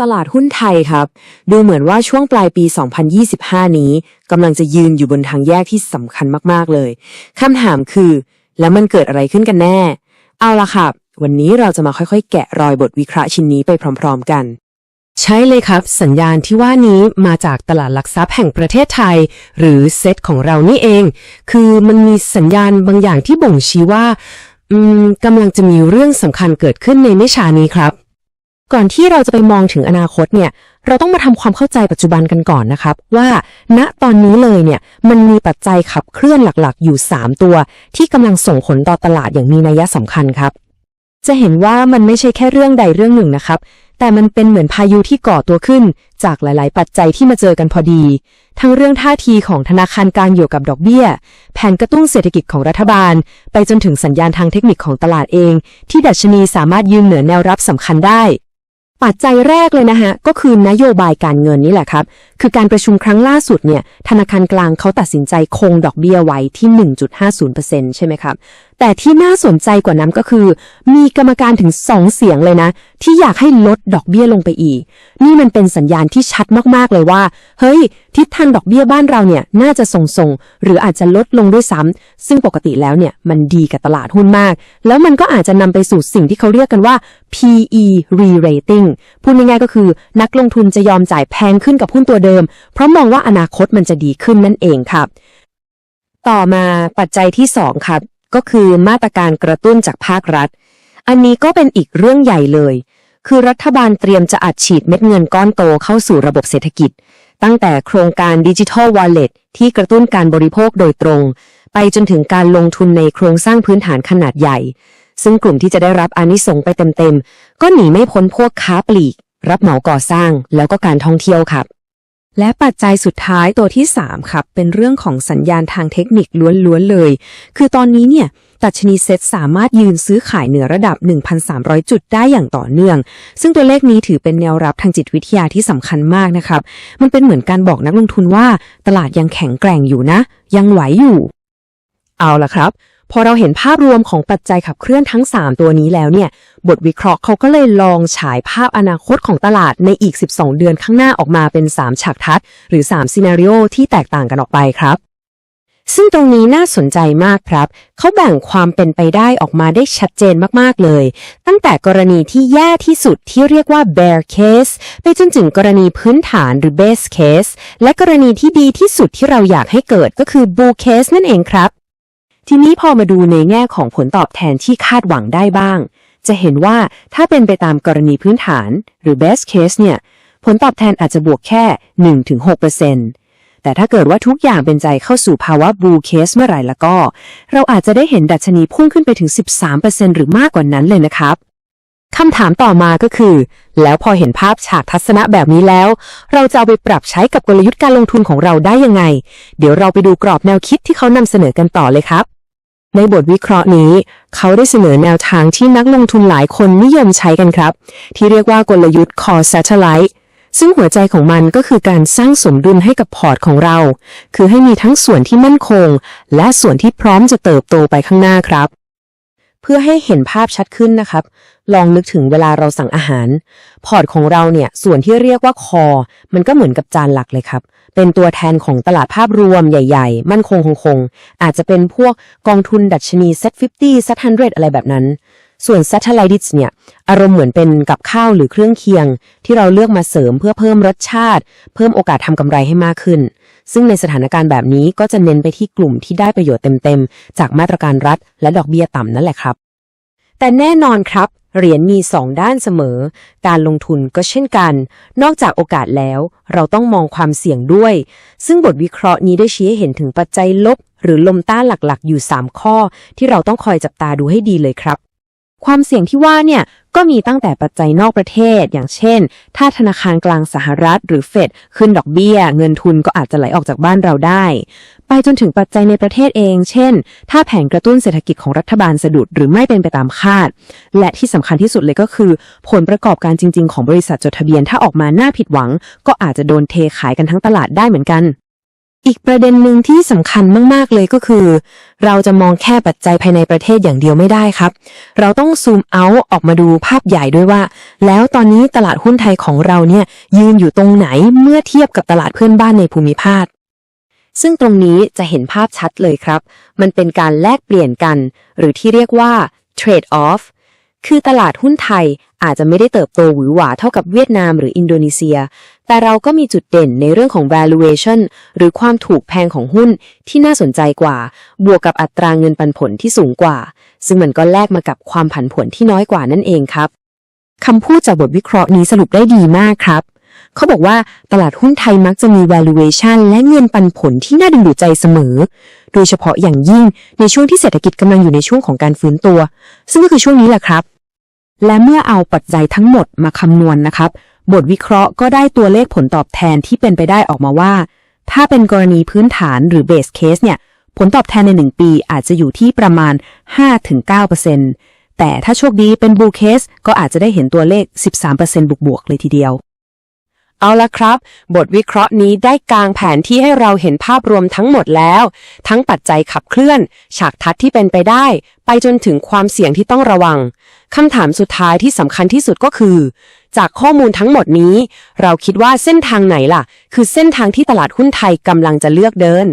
ตลาดหุ้นไทยครับ ดูเหมือนว่าช่วงปลายปี 2025 นี้กำลังจะยืนอยู่บนทางแยกที่สำคัญมากๆเลยคำถามคือ แล้วมันเกิดอะไรขึ้นกันแน่ เอาล่ะครับ วันนี้เราจะมาค่อยๆ แกะรอยบทวิเคราะห์ชิ้นนี้ไปพร้อม ๆ กัน ใช่เลยครับ สัญญาณที่ว่านี้มาจากตลาดหลักทรัพย์แห่งประเทศไทย หรือเซตของเรานี่เอง คือมันมีสัญญาณบางอย่างที่บ่งชี้ว่า อืมกำลังจะมีเรื่องสำคัญเกิดขึ้นในไม่ช้านี้ครับ ก่อนที่เราจะไปมองถึงอนาคตเนี่ย เราต้องมาทำความเข้าใจปัจจุบันกันก่อนนะครับ ว่า ณตอนนี้เลยเนี่ยมันมีปัจจัยขับเคลื่อนหลักๆ อยู่ 3 ตัว ที่กำลังส่งผลต่อตลาดอย่างมีนัยสำคัญครับ จะเห็นว่ามันไม่ใช่แค่เรื่องใดเรื่องหนึ่งนะครับ แต่มันเป็นเหมือนพายุที่ก่อตัวขึ้น จากหลาย ๆ ปัจจัยที่มาเจอกันพอดี ทั้งเรื่องท่าทีของธนาคารกลางเกี่ยวกับดอกเบี้ย แผนกระตุ้นเศรษฐกิจของรัฐบาล ไปจนถึงสัญญาณทางเทคนิคของตลาดเอง ที่ดัชนีสามารถยืนเหนือแนวรับสำคัญได้ ปัจจัยแรกเลยนะฮะก็คือนโยบายการเงินนี่แหละครับ คือการประชุมครั้งล่าสุดเนี่ยธนาคารกลางเขาตัดสินใจคงดอกเบี้ยไว้ที่ 1.50%ใช่ไหมครับ แต่ที่น่าสนใจกว่านั้นก็คือ มีกรรมการถึง2เสียงเลยนะ ที่อยากให้ลดดอกเบี้ยลงไปอีก นี่มันเป็นสัญญาณที่ชัดมากๆเลยว่า เฮ้ย ทิศทางดอกเบี้ยบ้านเราเนี่ยน่าจะส่งๆ หรืออาจจะลดลงด้วยซ้ำซึ่งปกติแล้วเนี่ยมันดีกับตลาดหุ้นมาก แล้วมันก็อาจจะนำไปสู่สิ่งที่เขาเรียกกันว่า PE re-rating พูดง่ายๆก็คือ นักลงทุนจะยอมจ่ายแพงขึ้นกับหุ้นตัวเดิม เพราะมองว่าอนาคตมันจะดีขึ้นนั่นเองครับ ต่อมาปัจจัยที่ 2 ครับ ก็คือมาตรการกระตุ้นจากภาครัฐ อันนี้ก็เป็นอีกเรื่องใหญ่เลย คือรัฐบาลเตรียมจะอัดฉีดเม็ดเงินก้อนโตเข้าสู่ระบบเศรษฐกิจ ตั้งแต่โครงการดิจิทัลวอลเล็ตที่กระตุ้นการบริโภคโดยตรง ไปจนถึงการลงทุนในโครงสร้างพื้นฐานขนาดใหญ่ ซึ่งกลุ่มที่จะได้รับอานิสงส์ไปเต็มๆ ก็หนีไม่พ้นพวกค้าปลีก รับเหมาก่อสร้าง แล้วก็การท่องเที่ยวครับ และปัจจัยสุดท้ายตัวที่ 3 ครับ เป็นเรื่องของสัญญาณทางเทคนิคล้วนๆเลย คือตอนนี้เนี่ยตัชนีเซ็ตสามารถยืนซื้อขายเหนือระดับ 1,300 จุดได้อย่างต่อเนื่อง ซึ่งตัวเลขนี้ถือเป็นแนวรับทางจิตวิทยาที่สำคัญมากนะครับ มันเป็นเหมือนการบอกนักลงทุนว่า ตลาดยังแข็งแกร่งอยู่นะ ยังไหวอยู่ เอาล่ะครับ พอเราเห็นภาพรวมของปัจจัยขับเคลื่อนทั้ง 3 ตัวนี้แล้วเนี่ย บทวิเคราะห์เขาก็เลยลองฉายภาพอนาคตของตลาดในอีก 12 เดือนข้างหน้าออกมาเป็น 3 ฉากทัศน์หรือ3ซีนารีโอที่แตกต่างกันออกไปครับ ซึ่งตรงนี้น่าสนใจมากครับ เขาแบ่งความเป็นไปได้ออกมาได้ชัดเจนมากๆเลย ตั้งแต่กรณีที่แย่ที่สุดที่เรียกว่า bear case ไปจนถึงกรณีพื้นฐานหรือ base case และกรณีที่ดีที่สุดที่เราอยากให้เกิดก็คือ bull case นั่นเองครับ ทีนี้พอมาดูในแง่ของผลตอบแทนที่คาดหวังได้บ้าง จะเห็นว่าถ้าเป็นไปตามกรณีพื้นฐาน หรือ best case เนี่ย ผลตอบแทนอาจจะบวกแค่ 1-6%แต่ถ้าเกิดว่าทุกอย่างเป็นใจเข้าสู่ภาวะ bull case เมื่อไหร่ล้วก็ เราอาจจะได้เห็นดัชนีพุ่งขึ้นไปถึง 13%หรือมากกว่านั้นเลยนะครับคำถามต่อมาก็คือ แล้วพอเห็นภาพฉากทัศนะแบบนี้แล้ว เราจะเอาไปปรับใช้กับกลยุทธ์การลงทุนของเราได้ยังไง เดี๋ยวเราไปดูกรอบแนวคิดที่เขานำเสนอกันต่อเลยครับ ในบทวิเคราะห์นี้ เขาได้เสนอแนวทางที่นักลงทุนหลายคนนิยมใช้กันครับ ที่เรียกว่ากลยุทธ์ core satellite ซึ่งหัวใจของมันก็คือการสร้างสมดุลให้กับพอร์ตของเรา คือให้มีทั้งส่วนที่มั่นคง และส่วนที่พร้อมจะเติบโตไปข้างหน้าครับ เพื่อให้เห็นภาพชัดขึ้นนะครับ ลองนึกถึงเวลาเราสั่งอาหาร พอร์ตของเราเนี่ย ส่วนที่เรียกว่าคอ มันก็เหมือนกับจานหลักเลยครับ เป็นตัวแทนของตลาดภาพรวมใหญ่ ๆ มั่นคงคงคงอาจจะเป็นพวกกองทุนดัชนี s ซ t 50 Set 100 อะไรแบบนั้น ส่วน Satellites เนี่ย อารมณ์เหมือนเป็นกับข้าวหรือเครื่องเคียง ที่เราเลือกมาเสริมเพื่อเพิ่มรสชาติ เพิ่มโอกาสทำกำไรให้มากขึ้น ซึ่งในสถานการณ์แบบนี้ก็จะเน้นไปที่กลุ่มที่ได้ประโยชน์เต็มๆ จากมาตรการรัฐ และดอกเบี้ยต่ำนั่นแหละครับ แต่แน่นอนครับเหรียญมีสองด้านเสมอ การลงทุนก็เช่นกัน นอกจากโอกาสแล้ว เราต้องมองความเสี่ยงด้วย ซึ่งบทวิเคราะห์นี้ได้ชี้ให้เห็นถึงปัจจัยลบ หรือลมต้านหลักๆ อยู่ 3 ข้อ ที่เราต้องคอยจับตาดูให้ดีเลยครับ ความเสี่ยงที่ว่าเนี่ยก็มีตั้งแต่ปัจจัยนอกประเทศ อย่างเช่น ถ้าธนาคารกลางสหรัฐ หรือเฟดขึ้นดอกเบี้ย เงินทุนก็อาจจะไหลออกจากบ้านเราได้ ไปจนถึงปัจจัยในประเทศเอง เช่น ถ้าแผนกระตุ้นเศรษฐกิจของรัฐบาลสะดุดหรือไม่เป็นไปตามคาด และที่สำคัญที่สุดเลยก็คือ ผลประกอบการจริง ๆ ของบริษัทจดทะเบียนถ้าออกมาน่าผิดหวัง ก็อาจจะโดนเทขายกันทั้งตลาดได้เหมือนกัน อีกประเด็นหนึ่งที่สำคัญมาก ๆ เลยก็คือ เราจะมองแค่ปัจจัยภายในประเทศอย่างเดียวไม่ได้ครับ เราต้องซูมเอาออกมาดูภาพใหญ่ด้วยว่า แล้วตอนนี้ตลาดหุ้นไทยของเราเนี่ยยืนอยู่ตรงไหนเมื่อเทียบกับตลาดเพื่อนบ้านในภูมิภาคซึ่งตรงนี้จะเห็นภาพชัดเลยครับ มันเป็นการแลกเปลี่ยนกัน หรือที่เรียกว่า trade off คือตลาดหุ้นไทยอาจจะไม่ได้เติบโตหวือหวาเท่ากับเวียดนามหรืออินโดนีเซีย แต่เราก็มีจุดเด่นในเรื่องของ valuation หรือความถูกแพงของหุ้นที่น่าสนใจกว่า บวกกับอัตราเงินปันผลที่สูงกว่า ซึ่งมันก็แลกมากับความผันผวนที่น้อยกว่านั่นเองครับคำพูดจากบทวิเคราะห์นี้สรุปได้ดีมากครับ เขาบอกว่าตลาดหุ้นไทยมักจะมี valuation และเงินปันผลที่น่าดึงดูดใจเสมอ โดยเฉพาะอย่างยิ่งในช่วงที่เศรษฐกิจกำลังอยู่ในช่วงของการฟื้นตัว ซึ่งก็คือช่วงนี้แหละครับ และเมื่อเอาปัจจัยทั้งหมดมาคำนวณนะครับ บทวิเคราะห์ก็ได้ตัวเลขผลตอบแทนที่เป็นไปได้ออกมาว่า ถ้าเป็นกรณีพื้นฐานหรือ base case เนี่ยผลตอบแทนใน 1 ปีอาจจะอยู่ที่ประมาณ 5-9%แต่ถ้าโชคดีเป็น bull case ก็อาจจะได้เห็นตัวเลข 13%บวกๆเลยทีเดียว เอาละครับ บทวิเคราะห์นี้ได้กางแผนที่ให้เราเห็นภาพรวมทั้งหมดแล้ว ทั้งปัจจัยขับเคลื่อน ฉากทัดที่เป็นไปได้ ไปจนถึงความเสี่ยงที่ต้องระวังคำถามสุดท้ายที่สำคัญที่สุดก็คือ จากข้อมูลทั้งหมดนี้ เราคิดว่าเส้นทางไหนล่ะ คือเส้นทางที่ตลาดหุ้นไทยกำลังจะเลือกเดิน